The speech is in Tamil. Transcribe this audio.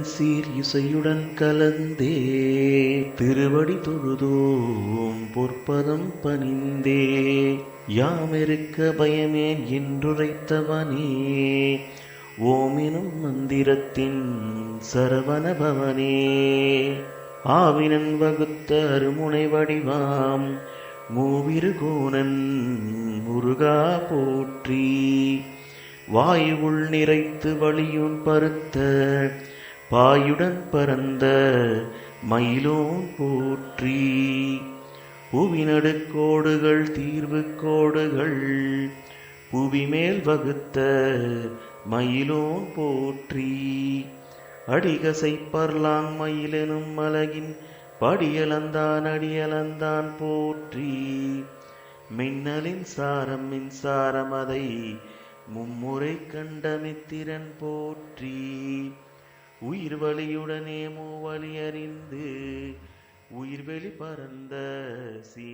சீர் இசையுடன் கலந்தே திருவடி தொழுதோம் பொற்பதம் பணிந்தே. யாமிருக்க பயமேன் என்றுரைத்தவனே. ஓமினும் மந்திரத்தின் சரவண பவனே ஆவினன் வகுத்த அருமுனை வடிவாம் மூவிருகோணன் முருகா போற்றி. வாயுவுள் நிறைத்து வழியுன் பருத்த பாயுடன் பரந்த மயிலோன் போற்றி. புவிநடுக்கோடுகள் தீர்வு கோடுகள் புவிமேல் வகுத்த மயிலோன் போற்றி. அடிகசை பர்லாங் மயிலெனும் மலகின் படியலந்தான் அடியலந்தான் போற்றி. மின்னலின் சாரம் மின்சாரம் அதை மும்முறை கண்ட மித்திரன் போற்றி உயிர் வழியுடனே மூவழி அறிந்து உயிர்வெளி பறந்த சீ